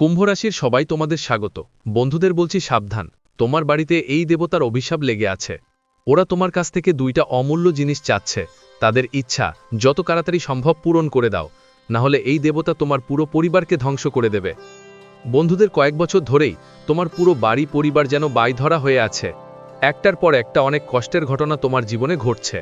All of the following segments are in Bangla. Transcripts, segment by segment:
কুম্ভ রাশির সবাই তোমাদের স্বাগত। বন্ধুদের বলছি সাবধান, তোমার বাড়িতে এই দেবতার অভিশাপ লেগে আছে। ওরা তোমার কাছ থেকে দুইটা অমূল্য জিনিস চাচ্ছে, তাদের ইচ্ছা, যত তাড়াতাড়ি সম্ভব পূরণ করে দাও না হলে এই দেবতা তোমার পুরো পরিবারকে ধ্বংস করে দেবে। বন্ধুদের কয়েক বছর ধরেই তোমার পুরো বাড়ি পরিবার যেন বাইধরা হয়ে আছে। একটার পর একটা অনেক কষ্টের ঘটনা তোমার জীবনে ঘটছে।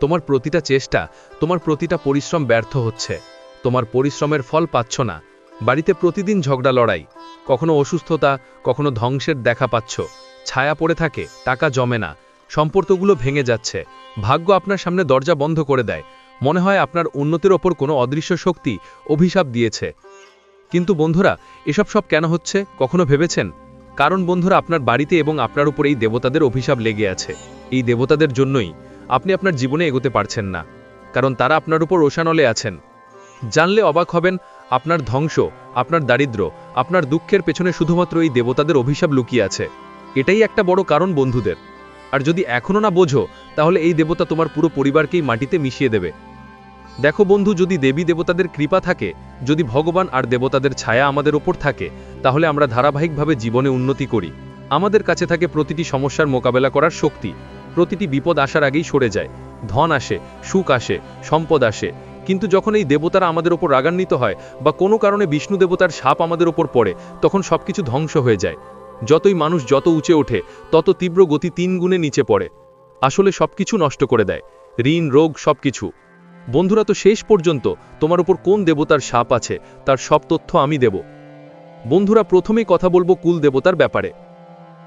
তোমার প্রতিটা চেষ্টা, তোমার প্রতিটা পরিশ্রম ব্যর্থ হচ্ছে। তোমার পরিশ্রমের ফল পাচ্ছ না। বাড়িতে প্রতিদিন ঝগড়া লড়াই। কখনো অসুস্থতা, কখনো ধ্বংসের দেখা পাচ্ছ। ছায়া পড়ে থাকে, টাকা জমে না। সম্পর্কগুলো ভেঙে যাচ্ছে। ভাগ্য আপনার সামনে দরজা বন্ধ করে দেয়। মনে হয় আপনার উন্নতির ওপর কোনো অদৃশ্য শক্তি অভিশাপ দিয়েছে। কিন্তু বন্ধুরা, এসব সব কেন হচ্ছে? কখনো ভেবেছেন? কারণ বন্ধুরা, আপনার বাড়িতে এবং আপনার উপর এই দেবতাদের অভিশাপ লেগে আছে। এই দেবতাদের জন্যই আপনি আপনার জীবনে এগোতে পারছেন না। কারণ তারা আপনার উপর ওষানলে আছেন। জানলে অবাক হবেন আপনার ধ্বংস, আপনার দারিদ্র, আপনার দুঃখের পেছনে শুধুমাত্র এই দেবতাদের অভিশাপ লুকিয়ে আছে। এটাই একটা বড় কারণ বন্ধুদের। আর যদি এখনও না বোঝো, তাহলে এই দেবতা তোমার পুরো পরিবারকেই মাটিতে মিশিয়ে দেবে। দেখো বন্ধু, যদি দেবী দেবতাদের কৃপা থাকে, যদি ভগবান আর দেবতাদের ছায়া আমাদের ওপর থাকে, তাহলে আমরা ধারাবাহিকভাবে জীবনে উন্নতি করি। আমাদের কাছে থাকে প্রতিটি সমস্যার মোকাবেলা করার শক্তি। প্রতিটি বিপদ আসার আগেই সরে যায়। ধন আসে, সুখ আসে, সম্পদ আসে। কিন্তু যখন এই দেবতারা আমাদের ওপর রাগান্বিত হয় বা কোনো কারণে বিষ্ণু দেবতার সাপ আমাদের ওপর পড়ে, তখন সবকিছু ধ্বংস হয়ে যায়। যতই মানুষ যত উঁচে ওঠে, তত তীব্র গতি তিন গুণে নিচে পড়ে। আসলে সবকিছু নষ্ট করে দেয়। ঋণ, রোগ, সবকিছু। বন্ধুরা, তো শেষ পর্যন্ত তোমার উপর কোন দেবতার সাপ আছে, তার সব তথ্য আমি দেব। বন্ধুরা, প্রথমেই কথা বলব কুল দেবতার ব্যাপারে।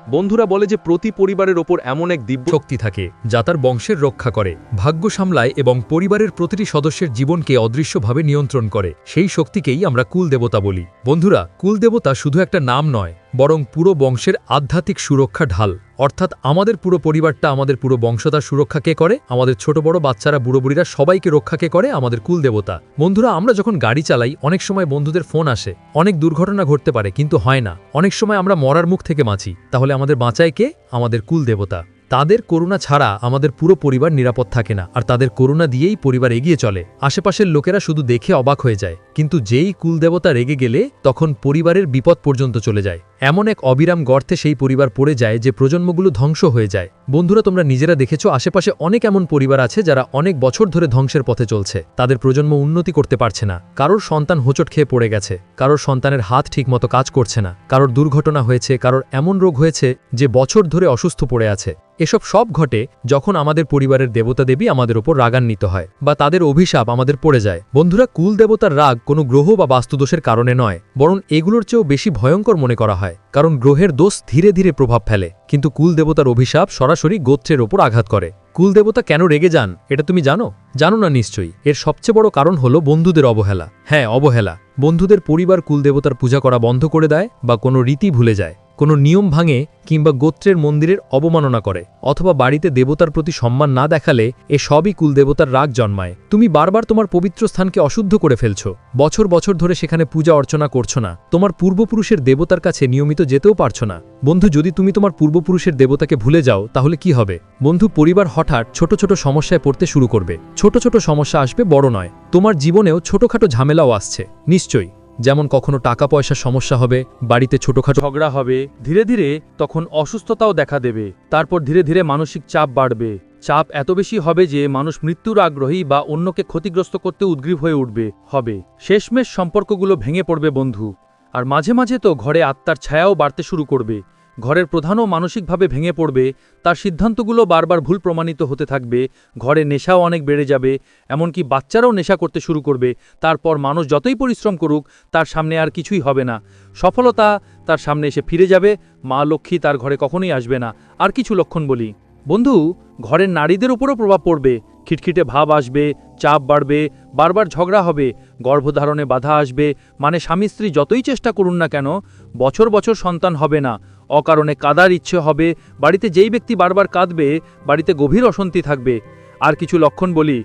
বন্ধুরা বলে যে প্রতি পরিবারের ওপর এমন এক দিব্য শক্তি থাকে, যা তার বংশের রক্ষা করে, ভাগ্য সামলায় এবং পরিবারের প্রতিটি সদস্যের জীবনকে অদৃশ্যভাবে নিয়ন্ত্রণ করে। সেই শক্তিকেই আমরা কুল দেবতা বলি। বন্ধুরা, কুলদেবতা শুধু একটা নাম নয় বরং পুরো বংশের আধ্যাত্মিক সুরক্ষা ঢাল। অর্থাৎ আমাদের পুরো পরিবারটা আমাদের পুরো বংশতার সুরক্ষা কে করে? আমাদের ছোট বড় বাচ্চারা বুড়ো বুড়িরা সবাইকে রক্ষা কে করে? আমাদের কুল দেবতা। বন্ধুরা, আমরা যখন গাড়ি চালাই, অনেক সময় বন্ধুদের ফোন আসে। অনেক দুর্ঘটনা ঘটতে পারে, কিন্তু হয় না। অনেক সময় আমরা মরার মুখ থেকে বাঁচি। তাহলে আমাদের বাঁচায় কে? আমাদের কুল দেবতা। তাদের করুণা ছাড়া আমাদের পুরো পরিবার নিরাপদ থাকে না, আর তাদের করুণা দিয়েই পরিবার এগিয়ে চলে। আশেপাশের লোকেরা শুধু দেখে অবাক হয়ে যায়, কিন্তু যেই কুলদেবতা রেগে গেলে তখন পরিবারের বিপদ পর্যন্ত চলে যায়। এমন এক অবিরাম গর্তে সেই পরিবার পড়ে যায় যে প্রজন্মগুলো ধ্বংস হয়ে যায়। বন্ধুরা, তোমরা নিজেরা দেখেছ, আশেপাশে অনেক এমন পরিবার আছে যারা অনেক বছর ধরে ধ্বংসের পথে চলছে। তাদের প্রজন্ম উন্নতি করতে পারছে না। কারোর সন্তান হোঁচট খেয়ে পড়ে গেছে, কারোর সন্তানের হাত ঠিকমতো কাজ করছে না, কারোর দুর্ঘটনা হয়েছে, কারোর এমন রোগ হয়েছে যে বছর ধরে অসুস্থ পড়ে আছে। এসব সব ঘটে যখন আমাদের পরিবারের দেবতা দেবী আমাদের ওপর রাগান্বিত হয় বা তাদের অভিশাপ আমাদের পড়ে যায়। বন্ধুরা, কুল দেবতার রাগ কোনো গ্রহ বা বাস্তুদোষের কারণে নয়, বরং এগুলোর চেয়েও বেশি ভয়ঙ্কর মনে করা হয়, কারণ গ্রহের দোষ ধীরে ধীরে প্রভাব ফেলে। কিন্তু কুল দেবতার অভিশাপ সরাসরি গোত্রের ওপর আঘাত করে। কুল দেবতা কেন রেগে যান, এটা তুমি জানো? জানো না নিশ্চয়ই। এর সবচেয়ে বড় কারণ হলো বন্ধুদের অবহেলা। হ্যাঁ অবহেলা। বন্ধুদের পরিবার কুলদেবতার পূজা করা বন্ধ করে দেয় বা কোনো রীতি ভুলে যায়। কোনো নিয়ম ভাঙে কিংবা গোত্রের মন্দিরের অবমাননা করে, অথবা বাড়িতে দেবতার প্রতি সম্মান না দেখালে এ সবই কুলদেবতার রাগ জন্মায়। তুমি বারবার তোমার পবিত্র স্থানকে অশুদ্ধ করে ফেলছ। বছর বছর ধরে সেখানে পূজা অর্চনা করছ না। তোমার পূর্বপুরুষের দেবতার কাছে নিয়মিত যেতেও পারছ না। বন্ধু, যদি তুমি তোমার পূর্বপুরুষের দেবতাকে ভুলে যাও, তাহলে কি হবে? বন্ধু, পরিবার হঠাৎ ছোট ছোট সমস্যায় পড়তে শুরু করবে। ছোট ছোট সমস্যা আসবে বড় নয়। তোমার জীবনেও ছোটখাটো ঝামেলাও আসছে। নিশ্চয়ই। যেমন কখনো টাকা পয়সার সমস্যা হবে, বাড়িতে ছোটখাটো ঝগড়া হবে, ধীরে ধীরে তখন অসুস্থতাও দেখা দেবে। তারপর ধীরে ধীরে মানসিক চাপ বাড়বে। চাপ এত বেশি হবে যে মানুষ মৃত্যুর আগ্রহী বা অন্যকে ক্ষতিগ্রস্ত করতে উদ্গ্রীব হয়ে উঠবে, হবে। শেষমেশ সম্পর্কগুলো ভেঙে পড়বে বন্ধু। আর মাঝে মাঝে তো ঘরে আত্মার ছায়াও বাড়তে শুরু করবে। ঘরের প্রধানও মানসিকভাবে ভেঙে পড়বে, তার সিদ্ধান্তগুলো বারবার ভুল প্রমাণিত হতে থাকবে, ঘরে নেশাও অনেক বেড়ে যাবে, এমনকি বাচ্চারাও নেশা করতে শুরু করবে, তারপর মানুষ যতই পরিশ্রম করুক, তার সামনে আর কিছুই হবে না। সফলতা তার সামনে এসে ফিরে যাবে, মা লক্ষ্মী তার ঘরে কখনোই আসবে না। আর কিছু লক্ষণ বলি। বন্ধু, ঘরের নারীদের উপরও প্রভাব পড়বে, খিটখিটে ভাব আসবে, চাপ বাড়বে বারবার ঝগড়া হবে, গর্ভধারণে বাধা আসবে মানে স্বামী স্ত্রী যতই চেষ্টা করুন না কেন, বছর বছর সন্তান হবে না। অকারণে কাদার ইচ্ছে হবে, বাড়িতে যেই ব্যক্তি বারবার কাঁদবে, বাড়িতে গভীর অশান্তি থাকবে। আর কিছু লক্ষণ বলি,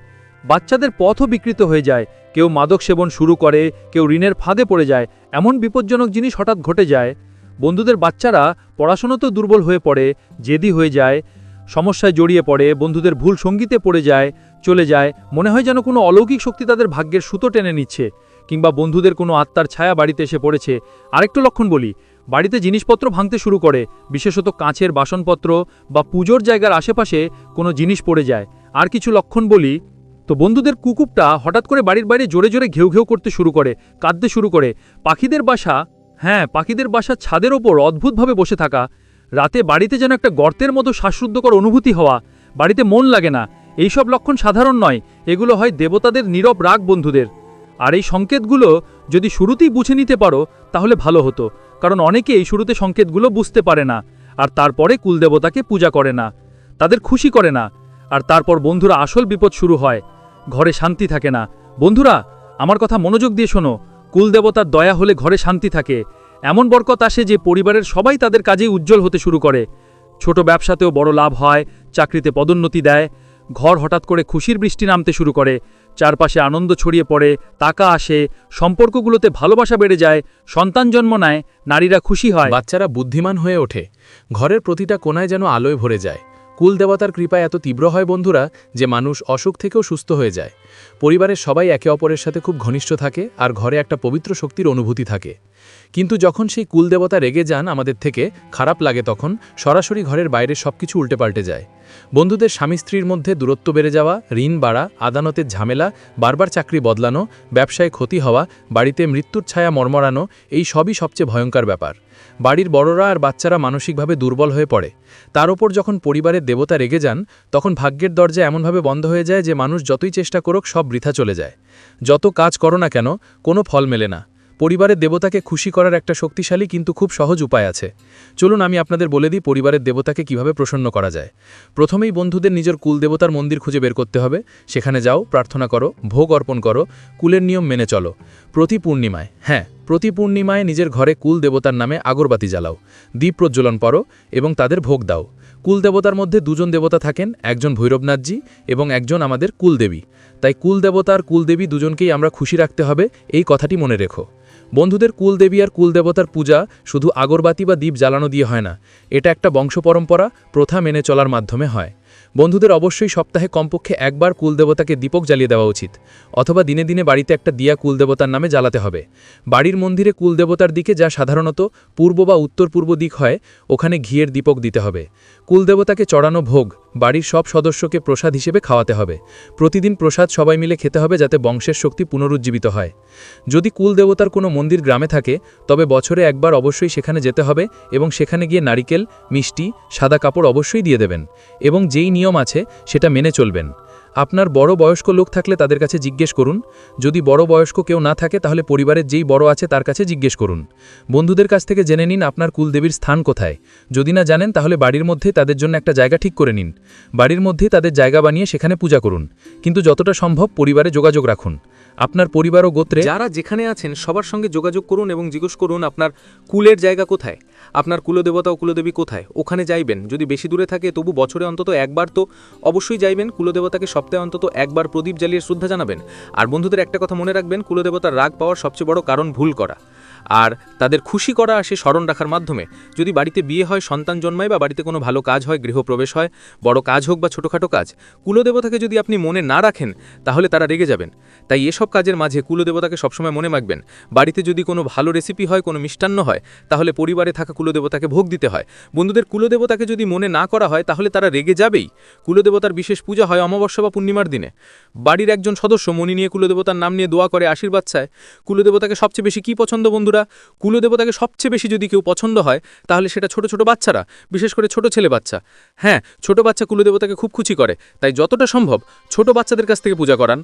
বাচ্চাদের পথও বিকৃত হয়ে যায়, কেউ মাদক সেবন শুরু করে, কেউ ঋণের ফাঁদে পড়ে যায়, এমন বিপজ্জনক জিনিস হঠাৎ ঘটে যায়। বন্ধুদের বাচ্চারা পড়াশোনাতেও দুর্বল হয়ে পড়ে, জেদি হয়ে যায়, সমস্যায় জড়িয়ে পড়ে, বন্ধুদের ভুল সঙ্গীতে পড়ে যায় চলে যায়, মনে হয় যেন কোনো অলৌকিক শক্তি তাদের ভাগ্যের সুতো টেনে নিচ্ছে, কিংবা বন্ধুদের কোনো আত্মার ছায়া বাড়িতে এসে পড়েছে। আরেকটু লক্ষণ বলি, বাড়িতে জিনিসপত্র ভাঙতে শুরু করে, বিশেষত কাঁচের বাসনপত্র বা পুজোর জায়গার আশেপাশে কোনো জিনিস পড়ে যায়। আর কিছু লক্ষণ বলি, তো বন্ধুদের কুকুরটা হঠাৎ করে বাড়ির বাইরে জোরে জোরে ঘেউ ঘেউ করতে শুরু করে, কাঁদতে শুরু করে। পাখিদের বাসা হ্যাঁ পাখিদের বাসা ছাদের ওপর অদ্ভুতভাবে বসে থাকা। রাতে বাড়িতে যেন একটা গর্তের মতো শ্বাসরুদ্ধকর অনুভূতি হওয়া, বাড়িতে মন লাগে না। এইসব লক্ষণ সাধারণ নয়, এগুলো হয় দেবতাদের নীরব রাগ বন্ধুদের। আর এই সংকেতগুলো যদি শুরুতেই বুঝে নিতে পারো, তাহলে ভালো হতো, কারণ অনেকে এই শুরুতে সংকেতগুলো বুঝতে পারে না, আর তারপরে কুলদেবতাকে পূজা করে না, তাদের খুশি করে না, আর তারপর বন্ধুরা আসল বিপদ শুরু হয়, ঘরে শান্তি থাকে না। বন্ধুরা, আমার কথা মনোযোগ দিয়ে শোনো, কুলদেবতার দয়া হলে ঘরে শান্তি থাকে, এমন বরকত আসে যে পরিবারের সবাই তাদের কাজেই উজ্জ্বল হতে শুরু করে। ছোট ব্যবসাতেও বড় লাভ হয়, চাকরিতে পদোন্নতি দেয় ঘর হঠাৎ করে খুশির বৃষ্টি নামতে শুরু করে। চারপাশে আনন্দ ছড়িয়ে পড়ে, টাকা আসে, সম্পর্কগুলোতে ভালোবাসা বেড়ে যায়, সন্তান জন্ম নেয়, নারীরা খুশি হয়। বাচ্চারা বুদ্ধিমান হয়ে ওঠে। ঘরের প্রতিটা কোনায় যেন আলোয় ভরে যায়। কুল দেবতার কৃপা এত তীব্র হয় বন্ধুরা যে মানুষ অসুখ থেকেও সুস্থ হয়ে যায়। পরিবারের সবাই একে অপরের সাথে খুব ঘনিষ্ঠ থাকে আর ঘরে একটা পবিত্র শক্তির অনুভূতি থাকে। কিন্তু যখন সেই কুলদেবতা রেগে যান আমাদের থেকে, খারাপ লাগে তখন, সরাসরি ঘরের বাইরে সবকিছু উল্টে পাল্টে যায়। বন্ধুদের স্বামী স্ত্রীর মধ্যে দূরত্ব বেড়ে যাওয়া, ঋণ বাড়া, আদালতের ঝামেলা, বারবার চাকরি বদলানো, ব্যবসায় ক্ষতি হওয়া, বাড়িতে মৃত্যুর ছায়া মর্মরানো, এই সবই সবচেয়ে ভয়ঙ্কর ব্যাপার। বাড়ির বড়রা আর বাচ্চারা মানসিকভাবে দুর্বল হয়ে পড়ে। তার ওপর যখন পরিবারের দেবতা রেগে যান, তখন ভাগ্যের দরজা এমনভাবে বন্ধ হয়ে যায় যে মানুষ যতই চেষ্টা করুক সব বৃথা চলে যায়। যত কাজ করো না কেন, কোনো ফল মেলে না। পরিবারের দেবতাকে খুশি করার একটা শক্তিশালী কিন্তু খুব সহজ উপায় আছে। চলুন আমি আপনাদের বলে দিই পরিবারের দেবতাকে কীভাবে প্রসন্ন করা যায়। প্রথমেই বন্ধুদের নিজের কুল দেবতার মন্দির খুঁজে বের করতে হবে। সেখানে যাও, প্রার্থনা করো, ভোগ অর্পণ করো, কুলের নিয়ম মেনে চলো। প্রতি পূর্ণিমায় হ্যাঁ প্রতি পূর্ণিমায় নিজের ঘরে কুল দেবতার নামে আগরবাতি জ্বালাও। দ্বীপ প্রজ্বলন করো এবং তাদের ভোগ দাও। কুল দেবতার মধ্যে দুজন দেবতা থাকেন, একজন ভৈরবনাথজি এবং একজন আমাদের কুলদেবী। তাই কুল দেবতা আর কুলদেবী দুজনকেই আমরা খুশি রাখতে হবে, এই কথাটি মনে রেখো। বন্ধুদের কুলদেবী আর কুলদেবতার পূজা শুধু আগরবাতি বা দ্বীপ জ্বালানো দিয়ে হয় না, এটা একটা বংশ পরম্পরা, প্রথা মেনে চলার মাধ্যমে হয়। বন্ধুদের অবশ্যই সপ্তাহে কমপক্ষে একবার কুলদেবতাকে দীপক জ্বালিয়ে দেওয়া উচিত, অথবা দিনে দিনে বাড়িতে একটা দিয়া কুলদেবতার নামে জ্বালাতে হবে। বাড়ির মন্দিরে কুলদেবতার দিকে যা সাধারণত পূর্ব বা উত্তর পূর্ব দিক হয়, ওখানে ঘিয়ের দীপক দিতে হবে। কুলদেবতাকে চড়ানো ভোগ বাড়ির সব সদস্যকে প্রসাদ হিসেবে খাওয়াতে হবে। প্রতিদিন প্রসাদ সবাই মিলে খেতে হবে যাতে বংশের শক্তি পুনরুজ্জীবিত হয়। যদি কুলদেবতার কোনো মন্দির গ্রামে থাকে, তবে বছরে একবার অবশ্যই সেখানে যেতে হবে এবং সেখানে গিয়ে নারিকেল, মিষ্টি, সাদা কাপড় অবশ্যই দিয়ে দেবেন এবং যেই নিয়ম আছে সেটা মেনে চলবেন। আপনার বড় বয়স্ক লোক থাকলে তাদের কাছে জিজ্ঞেস করুন। যদি বড় বয়স্ক কেউ না থাকে, তাহলে পরিবারের যেই বড় আছে তার কাছে জিজ্ঞেস করুন। বন্ধুদের কাছ থেকে জেনে নিন আপনার কুলদেবীর স্থান কোথায়। যদি না জানেন, তাহলে বাড়ির মধ্যেই তাদের জন্য একটা জায়গা ঠিক করে নিন। বাড়ির মধ্যে তাদের জায়গা বানিয়ে সেখানে পূজা করুন। কিন্তু যতটা সম্ভব পরিবারে যোগাযোগ রাখুন। আপনার পরিবার ও গোত্রে যারা যেখানে আছেন, সবার সঙ্গে যোগাযোগ করুন এবং জিজ্ঞেস করুন আপনার কুলের জায়গা কোথায়। আপনার কুলদেবতা ও কুলদেবী কোথায়? ওখানে যাইবেন। যদি বেশি দূরে থাকে, তবু বছরে অন্তত একবার তো অবশ্যই যাইবেন। কুলদেবতাকে সপ্তাহে অন্তত একবার প্রদীপ জ্বালিয়ে শ্রদ্ধা জানাবেন। আর বন্ধুদের একটা কথা মনে রাখবেন, কুলদেবতার রাগ পাওয়ার সবচেয়ে বড় কারণ ভুল করা। আর তাদের খুশি করা আসে স্মরণ রাখার মাধ্যমে। যদি বাড়িতে বিয়ে হয়, সন্তান জন্মায় বা বাড়িতে কোনো ভালো কাজ হয়, গৃহপ্রবেশ হয়, বড় কাজ হোক বা ছোটোখাটো কাজ, কুলদেবতাকে যদি আপনি মনে না রাখেন, তাহলে তারা রেগে যাবেন। তাই এসব কাজের মাঝে কুলদেবতাকে সবসময় মনে রাখবেন বাড়িতে যদি কোনো ভালো রেসিপি হয়, কোনো মিষ্টান্ন হয়, তাহলে পরিবারে থাকা কুলদেবতাকে ভোগ দিতে হয়। বন্ধুদের কুলদেবতাকে যদি মনে না করা হয়, তাহলে তারা রেগে যাবেই। কুলদেবতার বিশেষ পূজা হয় অমাবস্যা বা পূর্ণিমার দিনে। বাড়ির একজন সদস্য মনি নিয়ে কুলদেবতার নাম নিয়ে দোয়া করে আশীর্বাদ চায়। কুলদেবতাকে সবচেয়ে বেশি কী পছন্দ বন্ধুরা? কুলদেবতাকে সবচেয়ে বেশি যদি কেউ পছন্দ হয়, তাহলে সেটা ছোট ছোট বাচ্চারা, বিশেষ করে ছোট ছেলে বাচ্চা। হ্যাঁ ছোট বাচ্চা কুলদেবতাকে খুব খুশি করে, তাই যতটা সম্ভব ছোট বাচ্চাদের কাছ থেকে পূজা করান।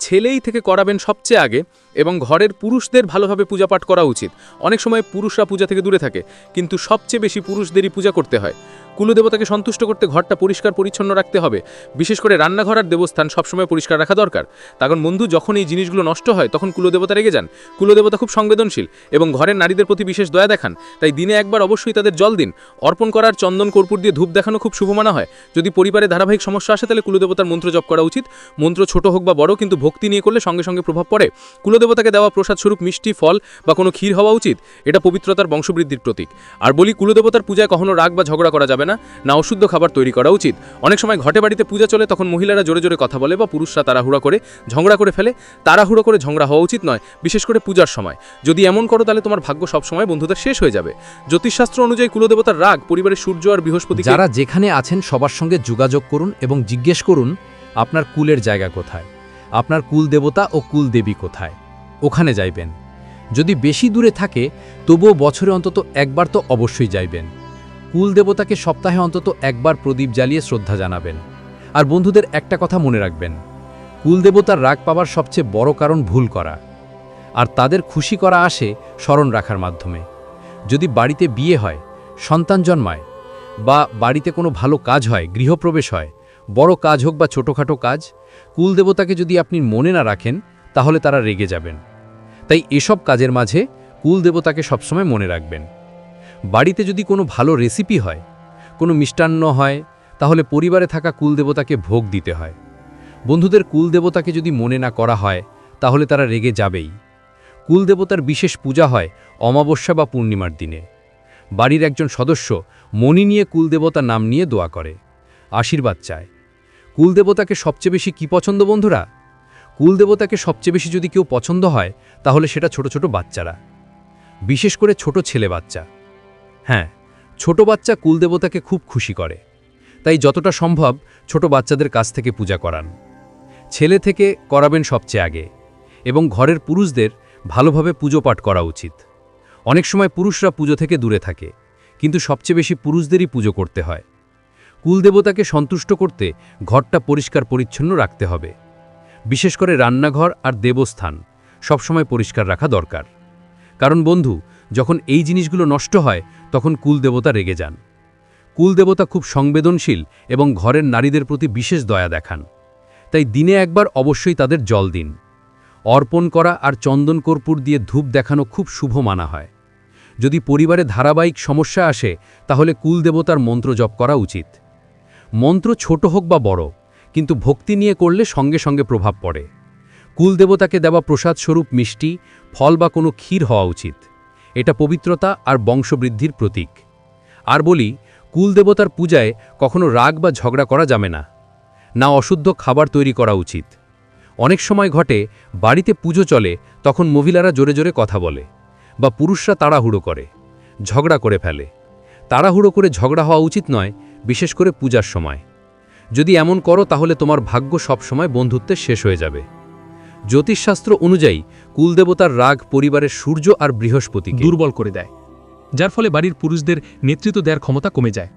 ছেলেই থেকে করাবেন সবচেয়ে আগে এবং ঘরের পুরুষদের ভালোভাবে পূজা পাঠ করা উচিত। অনেক সময় পুরুষরা পূজা থেকে দূরে থাকে, কিন্তু সবচেয়ে বেশি পুরুষদেরই পূজা করতে হয়। কুলদেবতাকে সন্তুষ্ট করতে ঘরটা পরিষ্কার পরিচ্ছন্ন রাখতে হবে। বিশেষ করে রান্নাঘর আর দেবস্থান সবসময় পরিষ্কার রাখা দরকার। কারণ বন্ধু যখন এই জিনিসগুলো নষ্ট হয়, তখন কুলদেবতা রেগে যান। কুলদেবতা খুব সংবেদনশীল এবং ঘরের নারীদের প্রতি বিশেষ দয়া দেখান। তাই দিনে একবার অবশ্যই তাদের জল দিন। অর্পণ করার চন্দন কর্পূর দিয়ে ধূপ দেখানো খুব শুভ মানা হয়। যদি পরিবারে ধারাবাহিক সমস্যা আসে, তাহলে কুলদেবতার মন্ত্র জপ করা উচিত। মন্ত্র ছোট হোক বা বড়, কিন্তু ভক্তি নিয়ে করলে সঙ্গে সঙ্গে প্রভাব পড়ে। কুলদেবতাকে দেওয়া প্রসাদ স্বরূপ মিষ্টি, ফল বা কোনো ক্ষীর হওয়া উচিত। এটা পবিত্রতার বংশবৃদ্ধির প্রতীক। আর বলি, কুলদেবতার পূজায় কখনো রাগ বা ঝগড়া করা যাবে যাবে না না অশুদ্ধ খাবার তৈরি করা উচিত। অনেক সময় ঘটে বাড়িতে পূজা চলে, তখন মহিলারা জোরে জোরে কথা বলে বা পুরুষরা তাড়াহুড়া করে ঝগড়া করে ফেলে। তাড়াহুড়ো করে ঝগড়া হওয়া উচিত নয়, বিশেষ করে পূজার সময়। যদি এমন করো, তাহলে তোমার ভাগ্য সবসময় বন্ধুদের শেষ হয়ে যাবে। জ্যোতিষশাস্ত্র অনুযায়ী কুলদেবতার রাগ পরিবারের সূর্য আর বৃহস্পতি যারা যেখানে আছেন, সবার সঙ্গে যোগাযোগ করুন এবং জিজ্ঞেস করুন, আপনার কুলের জায়গা কোথায়? আপনার কুল দেবতা ও কুল দেবী কোথায়? ওখানে যাইবেন। যদি বেশি দূরে থাকে, তবুও বছরে অন্তত একবার তো অবশ্যই যাইবেন। কুল দেবতাকে সপ্তাহে অন্তত একবার প্রদীপ জ্বালিয়ে শ্রদ্ধা জানাবেন। আর বন্ধুদের একটা কথা মনে রাখবেন, কুল দেবতার রাগ পাবার সবচেয়ে বড় কারণ ভুল করা। আর তাদের খুশি করা আসে স্মরণ রাখার মাধ্যমে। যদি বাড়িতে বিয়ে হয়, সন্তান জন্মায়, বা বাড়িতে কোনো ভালো কাজ হয়, গৃহপ্রবেশ হয়, বড় কাজ হোক বা ছোটোখাটো কাজ কুলদেবতাকে যদি আপনি মনে না রাখেন, তাহলে তারা রেগে যাবেন। তাই এসব কাজের মাঝে কুলদেবতাকে সবসময় মনে রাখবেন। বাড়িতে যদি কোনো ভালো রেসিপি হয়, কোনো মিষ্টান্ন হয়, তাহলে পরিবারে থাকা কুলদেবতাকে ভোগ দিতে হয়। বন্ধুদের কুলদেবতাকে যদি মনে না করা হয়, তাহলে তারা রেগে যাবেই। কুলদেবতার বিশেষ পূজা হয় অমাবস্যা বা পূর্ণিমার দিনে। বাড়ির একজন সদস্য মণি নিয়ে কুলদেবতা নাম নিয়ে দোয়া করে, আশীর্বাদ চায়। কুলদেবতাকে সবচেয়ে বেশি কি পছন্দ বন্ধুরা? কুলদেবতাকে সবচেয়ে বেশি যদি কেউ পছন্দ হয়, তাহলে সেটা ছোট ছোট বাচ্চারা। বিশেষ করে ছোট ছেলে বাচ্চা। হ্যাঁ ছোট বাচ্চা কুলদেবতাকে খুব খুশি করে। তাই যতটা সম্ভব ছোট বাচ্চাদের কাছ থেকে পূজা করান। ছেলে থেকে করাবেন সবচেয়ে আগে এবং ঘরের পুরুষদের ভালোভাবে পুজো পাঠ করা উচিত। অনেক সময় পুরুষরা পুজো থেকে দূরে থাকে, কিন্তু সবচেয়ে বেশি পুরুষদেরই পুজো করতে হয়। কুলদেবতাকে সন্তুষ্ট করতে ঘরটা পরিষ্কার পরিচ্ছন্ন রাখতে হবে। বিশেষ করে রান্নাঘর আর দেবস্থান সবসময় পরিষ্কার রাখা দরকার। কারণ বন্ধু যখন এই জিনিসগুলো নষ্ট হয়, তখন কুলদেবতা রেগে যান। কুলদেবতা খুব সংবেদনশীল এবং ঘরের নারীদের প্রতি বিশেষ দয়া দেখান। তাই দিনে একবার অবশ্যই তাদের জল দিন। অর্পণ করা আর চন্দন কর্পূর দিয়ে ধূপ দেখানো খুব শুভ মানা হয়। যদি পরিবারে ধারাবাহিক সমস্যা আসে, তাহলে কুলদেবতার মন্ত্র জপ করা উচিত। মন্ত্র ছোট হোক বা বড়, কিন্তু ভক্তি নিয়ে করলে সঙ্গে সঙ্গে প্রভাব পড়ে। কুলদেবতাকে দেওয়া প্রসাদস্বরূপ মিষ্টি, ফল বা কোনো ক্ষীর হওয়া উচিত। এটা পবিত্রতা আর বংশবৃদ্ধির প্রতীক। আর বলি কুলদেবতার পূজায় কখনো রাগ বা ঝগড়া করা যাবে না। না অশুদ্ধ খাবার তৈরি করা উচিত। অনেক সময় ঘটে, বাড়িতে পুজো চলে, তখন মহিলারা জোরে জোরে কথা বলে, বা পুরুষরা তাড়াহুড়ো করে, ঝগড়া করে ফেলে। তাড়াহুড়ো করে ঝগড়া হওয়া উচিত নয়, বিশেষ করে পূজার সময়। যদি এমন করো, তাহলে তোমার ভাগ্য সবসময় বন্ধুত্বের শেষ হয়ে যাবে। জ্যোতিষশাস্ত্র অনুযায়ী, কুলদেবতার রাগ পরিবারের সূর্য আর বৃহস্পতিকে। দুর্বল করে দেয়। যার ফলে বাড়ির পুরুষদের নেতৃত্ব দেওয়ার ক্ষমতা কমে যায়।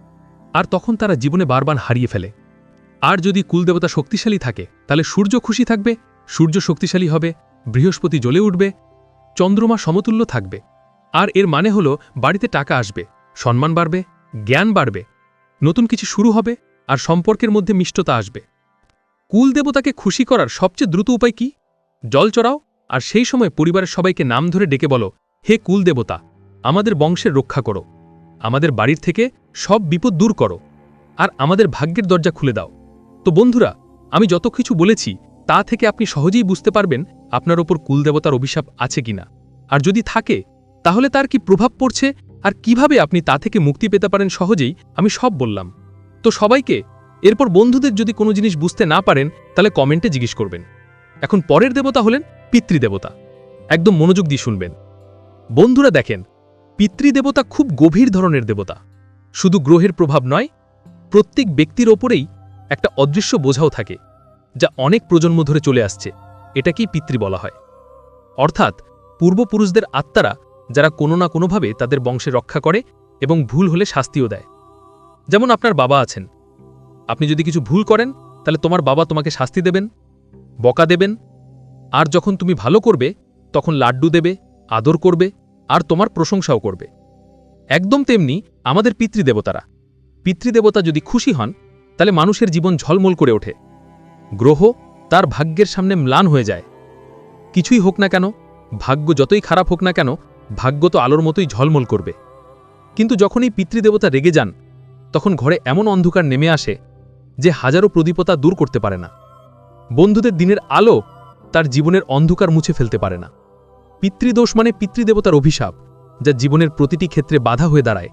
আর তখন তারা জীবনে বারবার হারিয়ে ফেলে। আর যদি কুলদেবতা শক্তিশালী থাকে, তাহলে সূর্য খুশি থাকবে, সূর্য শক্তিশালী হবে, বৃহস্পতি জ্বলে উঠবে, চন্দ্রমা সমতুল্য থাকবে। আর এর মানে হল, বাড়িতে টাকা আসবে, সম্মান বাড়বে, জ্ঞান বাড়বে, নতুন কিছু শুরু হবে, আর সম্পর্কের মধ্যে মিষ্টতা আসবে। কুলদেবতাকে খুশি করার সবচেয়ে দ্রুত উপায় কি? জল চড়াও, আর সেই সময় পরিবারের সবাইকে নাম ধরে ডেকে বলো, হে কুলদেবতা আমাদের বংশের রক্ষা করো। আমাদের বাড়ির থেকে সব বিপদ দূর করো। আর আমাদের ভাগ্যের দরজা খুলে দাও। তো বন্ধুরা, আমি যত কিছু বলেছি, তা থেকে আপনি সহজেই বুঝতে পারবেন আপনার ওপর কুলদেবতার অভিশাপ আছে কিনা আর যদি থাকে, তাহলে তার কি প্রভাব পড়ছে, আর কীভাবে আপনি তা থেকে মুক্তি পেতে পারেন সহজেই, আমি সব বললাম। তো সবাইকে, এরপর বন্ধুদের যদি কোনো জিনিস বুঝতে না পারেন, তাহলে কমেন্টে জিজ্ঞেস করবেন। এখন পরের দেবতা হলেন পিতৃদেবতা। একদম মনোযোগ দিয়ে শুনবেন। বন্ধুরা দেখেন, পিতৃদেবতা খুব গভীর ধরনের দেবতা। শুধু গ্রহের প্রভাব নয়, প্রত্যেক ব্যক্তির ওপরেই একটা অদৃশ্য বোঝাও থাকে, যা অনেক প্রজন্ম ধরে চলে আসছে। এটাকেই পিতৃ বলা হয়। অর্থাৎ পূর্বপুরুষদের আত্মারা যারা কোনো না কোনোভাবে তাদের বংশে রক্ষা করে এবং ভুল হলে শাস্তিও দেয়। যেমন আপনার বাবা আছেন। আপনি যদি কিছু ভুল করেন, তাহলে তোমার বাবা তোমাকে শাস্তি দেবেন। বকা দেবেন? আর যখন তুমি ভালো করবে, তখন লাড্ডু দেবে, আদর করবে, আর তোমার প্রশংসাও করবে। একদম তেমনি আমাদের পিতৃদেবতারা। পিতৃদেবতা যদি খুশি হন, তাহলে মানুষের জীবন ঝলমল করে ওঠে। গ্রহ তার ভাগ্যের সামনে ম্লান হয়ে যায়। কিছুই হোক না কেন, ভাগ্য যতই খারাপ হোক না কেন, ভাগ্য তো আলোর মতোই ঝলমল করবে। কিন্তু যখনই পিতৃদেবতা রেগে যান, তখন ঘরে এমন অন্ধকার নেমে আসে, যে হাজারো প্রদীপতা দূর করতে পারে না। বন্ধুদের দিনের আলো তার জীবনের অন্ধকার মুছে ফেলতে পারে না। পিতৃদোষ মানে পিতৃদেবতার অভিশাপ, যা জীবনের প্রতিটি ক্ষেত্রে বাধা হয়ে দাঁড়ায়।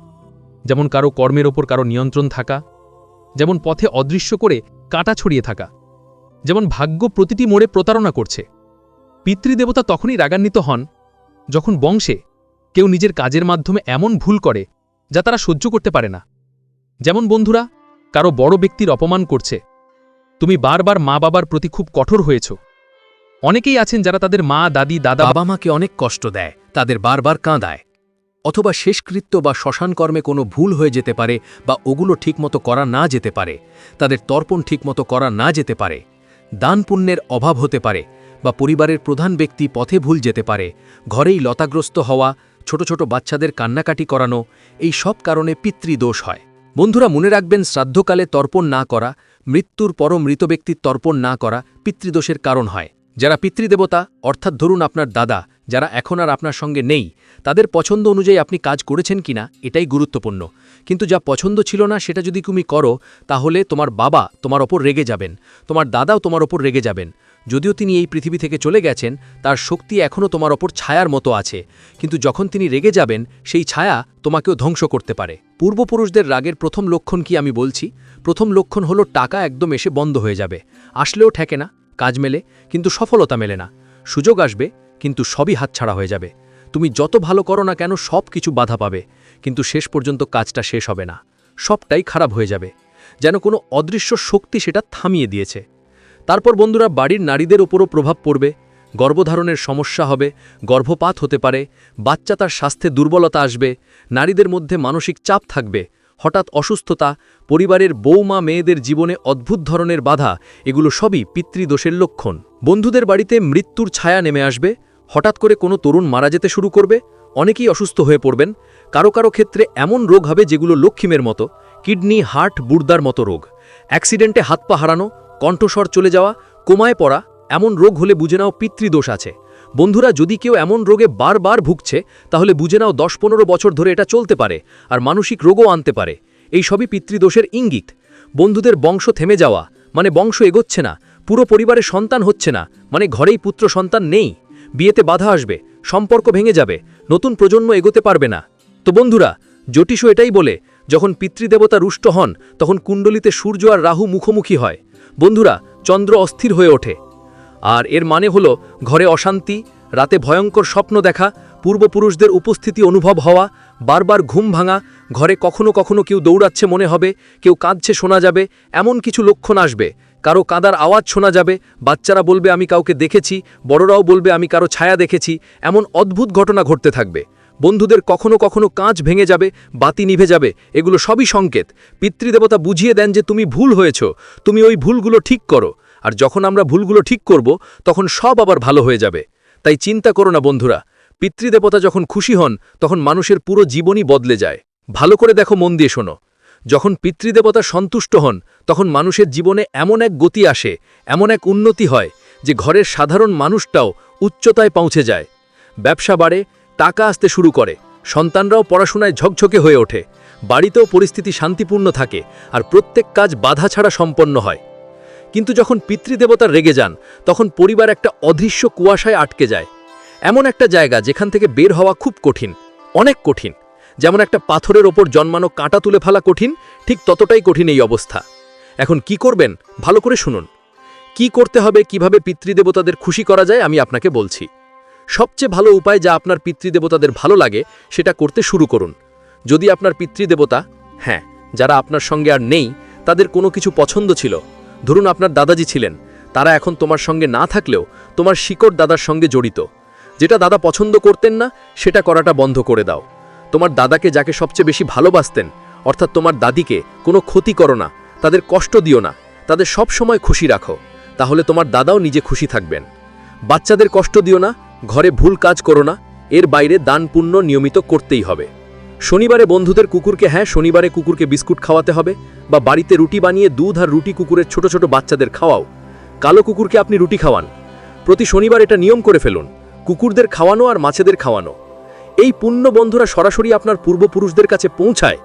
যেমন কারও কর্মের ওপর কারও নিয়ন্ত্রণ থাকা, যেমন পথে অদৃশ্য করে কাটা ছড়িয়ে থাকা, যেমন ভাগ্য প্রতিটি মোড়ে প্রতারণা করছে। পিতৃদেবতা তখনই রাগান্বিত হন যখন বংশে কেউ নিজের কাজের মাধ্যমে এমন ভুল করে যা তারা সহ্য করতে পারে না। যেমন বন্ধুরা, কারও বড় ব্যক্তির অপমান করছে তুমি বারবার মা বাবার প্রতি খুব কঠোর হয়েছ। অনেকেই আছেন যারা তাদের মা, দাদি, দাদা বাবা মাকে অনেক কষ্ট দেয়, তাদের বারবার কাঁদায়। অথবা শেষকৃত্য বা শ্মশান কর্মে কোনো ভুল হয়ে যেতে পারে বা ওগুলো ঠিকমতো করা না যেতে পারে, তাদের তর্পণ ঠিকমতো করা না যেতে পারে, দান পুণ্যের অভাব হতে পারে বা পরিবারের প্রধান ব্যক্তি পথে ভুল যেতে পারে, ঘরেই লতাগ্রস্ত হওয়া, ছোট ছোট বাচ্চাদের কান্নাকাটি করানো, এই সব কারণে পিতৃদোষ হয়। বন্ধুরা, মনে রাখবেন, শ্রাদ্ধকালে তর্পণ না করা, মৃত্যুর পর মৃত ব্যক্তির তর্পণ না করা পিতৃদোষের কারণ হয়। যারা পিতৃদেবতা, অর্থাৎ ধরুন আপনার দাদা, যারা এখন আর আপনার সঙ্গে নেই, তাদের পছন্দ অনুযায়ী আপনি কাজ করেছেন কিনা, এটাই গুরুত্বপূর্ণ। কিন্তু যা পছন্দ ছিল না, সেটা যদি তুমি করো, তাহলে তোমার বাবা তোমার ওপর রেগে যাবেন, তোমার দাদাও তোমার ওপর রেগে যাবেন। যদিও তিনি এই পৃথিবী থেকে চলে গেছেন, তার শক্তি এখনও তোমার ওপর ছায়ার মতো আছে। কিন্তু যখন তিনি রেগে যাবেন, সেই ছায়া তোমাকেও ধ্বংস করতে পারে। পূর্বপুরুষদের রাগের প্রথম লক্ষণ কি আমি বলছি? প্রথম লক্ষণ হলো টাকা একদম এসে বন্ধ হয়ে যাবে। আসলেও ঠেকে না, কাজ মেলে, কিন্তু সফলতা মেলে না। সুযোগ আসবে, কিন্তু সবই হাতছাড়া হয়ে যাবে। তুমি যত ভালো করো না কেন, সব কিছু বাধা পাবে। কিন্তু শেষ পর্যন্ত কাজটা শেষ হবে না। সবটাই খারাপ হয়ে যাবে। যেন কোনো অদৃশ্য শক্তি সেটা থামিয়ে দিয়েছে। তারপর বন্ধুরা বাড়ির নারীদের ওপরও প্রভাব পড়বে, গর্ভধারণের সমস্যা হবে, গর্ভপাত হতে পারে, বাচ্চা তার স্বাস্থ্যে দুর্বলতা আসবে, নারীদের মধ্যে মানসিক চাপ থাকবে, হঠাৎ অসুস্থতা, পরিবারের বৌমা মেয়েদের জীবনে অদ্ভুত ধরনের বাধা, এগুলো সবই পিতৃদোষের লক্ষণ। বন্ধুদের বাড়িতে মৃত্যুর ছায়া নেমে আসবে, হঠাৎ করে কোনো তরুণ মারা যেতে শুরু করবে, অনেকেই অসুস্থ হয়ে পড়বেন, কারও কারও ক্ষেত্রে এমন রোগ হবে যেগুলো লক্ষ্মীমের মতো, কিডনি, হার্ট, বুর্দার মতো রোগ। অ্যাক্সিডেন্টে হাত পা হারানো কণ্ঠস্বর চলে যাওয়া, কোমায় পড়া, এমন রোগ হলে বুঝে নাও পিতৃদোষ আছে। বন্ধুরা, যদি কেউ এমন রোগে বারবার ভুগছে, তাহলে বুঝে নাও দশ পনেরো বছর ধরে এটা চলতে পারে আর মানসিক রোগও আনতে পারে। এই সবই পিতৃদোষের ইঙ্গিত। বন্ধুদের বংশ থেমে যাওয়া মানে বংশ এগোচ্ছে না, পুরো পরিবারে সন্তান হচ্ছে না মানে ঘরেই পুত্র সন্তান নেই। বিয়েতে বাধা আসবে, সম্পর্ক ভেঙে যাবে, নতুন প্রজন্ম এগোতে পারবে না। তো বন্ধুরা জ্যোতিষ এটাই বলে, যখন পিতৃদেবতা রুষ্ট হন, তখন কুণ্ডলিতে সূর্য আর রাহু মুখোমুখি হয়। বন্ধুরা, চন্দ্র অস্থির হয়ে ওঠে। আর এর মানে হল ঘরে অশান্তি, রাতে ভয়ঙ্কর স্বপ্ন দেখা, পূর্বপুরুষদের উপস্থিতি অনুভব হওয়া, বারবার ঘুম ভাঙা, ঘরে কখনো কখনো কেউ দৌড়াচ্ছে মনে হবে, কেউ কাঁদছে শোনা যাবে, এমন কিছু লক্ষণ আসবে। কারও কাদার আওয়াজ শোনা যাবে, বাচ্চারা বলবে, আমি কাউকে দেখেছি বড়রাও বলবে, আমি কারও ছায়া দেখেছি এমন অদ্ভুত ঘটনা ঘটতে থাকবে। বন্ধুদের কখনো কখনো কাঁচ ভেঙে যাবে, বাতি নিভে যাবে, এগুলো সবই সংকেত। পিতৃদেবতা বুঝিয়ে দেন যে তুমি ভুল হয়েছ, তুমি ওই ভুলগুলো ঠিক করো, আর যখন আমরা ভুলগুলো ঠিক করব, তখন সব আবার ভালো হয়ে যাবে। তাই চিন্তা করো না বন্ধুরা, পিতৃদেবতা যখন খুশি হন, তখন মানুষের পুরো জীবনই বদলে যায়। ভালো করে দেখো মন দিয়ে শোনো। যখন পিতৃদেবতা সন্তুষ্ট হন, তখন মানুষের জীবনে এমন এক গতি আসে, এমন এক উন্নতি হয়, যে ঘরের সাধারণ মানুষটাও উচ্চতায় পৌঁছে যায়। ব্যবসা বাড়ে টাকা আসতে শুরু করে। সন্তানরাও পড়াশোনায় ঝকঝকে হয়ে ওঠে। বাড়িতেও পরিস্থিতি শান্তিপূর্ণ থাকে আর প্রত্যেক কাজ বাধা ছাড়া সম্পন্ন হয়। কিন্তু যখন পিতৃদেবতা রেগে যান, তখন পরিবার একটা অদৃশ্য কুয়াশায় আটকে যায়। এমন একটা জায়গা যেখান থেকে বের হওয়া খুব কঠিন, অনেক কঠিন। যেমন একটা পাথরের ওপর জন্মানো কাঁটা তুলে ফেলা কঠিন, ঠিক ততটাই কঠিন এই অবস্থা। এখন কি করবেন? ভালো করে শুনুন। কি করতে হবে? কীভাবে পিতৃদেবতাদের খুশি করা যায়? আমি আপনাকে বলছি। সবচেয়ে ভালো উপায় যা আপনার পিতৃদেবতাদের ভালো লাগে, সেটা করতে শুরু করুন। যদি আপনার পিতৃদেবতা হ্যাঁ যারা আপনার সঙ্গে আর নেই, তাদের কোনো কিছু পছন্দ ছিল, ধরুন আপনার দাদাজি ছিলেন, তারা এখন তোমার সঙ্গে না থাকলেও তোমার শিকড় দাদার সঙ্গে জড়িত। যেটা দাদা পছন্দ করতেন না, সেটা করাটা বন্ধ করে দাও। তোমার দাদাকে যাকে সবচেয়ে বেশি ভালোবাসতেন, অর্থাৎ তোমার দাদিকে, কোনো ক্ষতি করো না, তাদের কষ্ট দিও না, তাদের সব সময় খুশি রাখো, তাহলে তোমার দাদাও নিজে খুশি থাকবেন। বাচ্চাদের কষ্ট দিও না ঘরে ভুল কাজ করো না, এর বাইরে দান পুণ্য নিয়মিত করতেই হবে। শনিবারে বন্ধুদের কুকুরকে হ্যাঁ শনিবারে কুকুরকে বিস্কুট খাওয়াতে হবে বা বাড়িতে রুটি বানিয়ে দুধ আর রুটি কুকুরের ছোট ছোট বাচ্চাদের খাওয়াও। কালো কুকুরকে আপনি রুটি খাওয়ান। প্রতি শনিবার এটা নিয়ম করে ফেলুন, কুকুরদের খাওয়ানো আর মাছেদের খাওয়ানো। এই পুণ্য বন্ধুরা সরাসরি আপনার পূর্বপুরুষদের কাছে পৌঁছায়।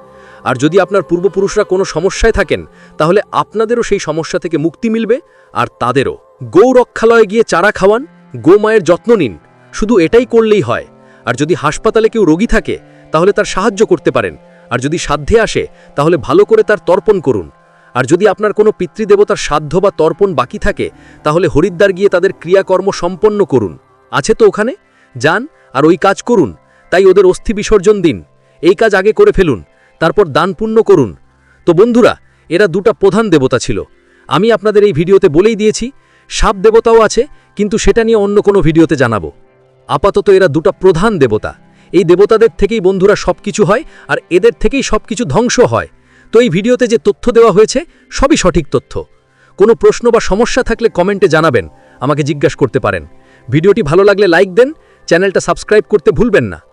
আর যদি আপনার পূর্বপুরুষরা কোনো সমস্যায় থাকেন, তাহলে আপনাদেরও সেই সমস্যা থেকে মুক্তি মিলবে আর তাদেরও। গৌরক্ষালয়ে গিয়ে চারা খাওয়ান গোমায়ের যত্ন নিন। শুধু এটাই করলেই হয়। আর যদি হাসপাতালে কেউ রোগী থাকে, তাহলে তার সাহায্য করতে পারেন। আর যদি সাধ্যে আসে, তাহলে ভালো করে তার তর্পণ করুন। আর যদি আপনার কোনো পিতৃদেবতার সাধ্য বা তর্পণ বাকি থাকে, তাহলে হরিদ্বার গিয়ে তাদের ক্রিয়াকর্ম সম্পন্ন করুন। আছে তো ওখানে? যান আর ওই কাজ করুন। তাই ওদের অস্থি বিসর্জন দিন। এই কাজ আগে করে ফেলুন, তারপর দান করুন। তো বন্ধুরা, এরা দুটা প্রধান দেবতা ছিল। আমি আপনাদের এই ভিডিওতে বলেই দিয়েছি, সাপ দেবতাও আছে কিন্তু সেটা নিয়ে অন্য কোনো ভিডিওতে জানাব। আপাতত এরা দুটা প্রধান দেবতা। এই দেবতাদের থেকেই বন্ধুরা সব কিছু হয় আর এদের থেকেই সব কিছু ধ্বংস হয়। তো এই ভিডিওতে যে তথ্য দেওয়া হয়েছে, সবই সঠিক তথ্য। কোনো প্রশ্ন বা সমস্যা থাকলে কমেন্টে জানাবেন, আমাকে জিজ্ঞাসা করতে পারেন। ভিডিওটি ভালো লাগলে লাইক দেন, চ্যানেলটা সাবস্ক্রাইব করতে ভুলবেন না।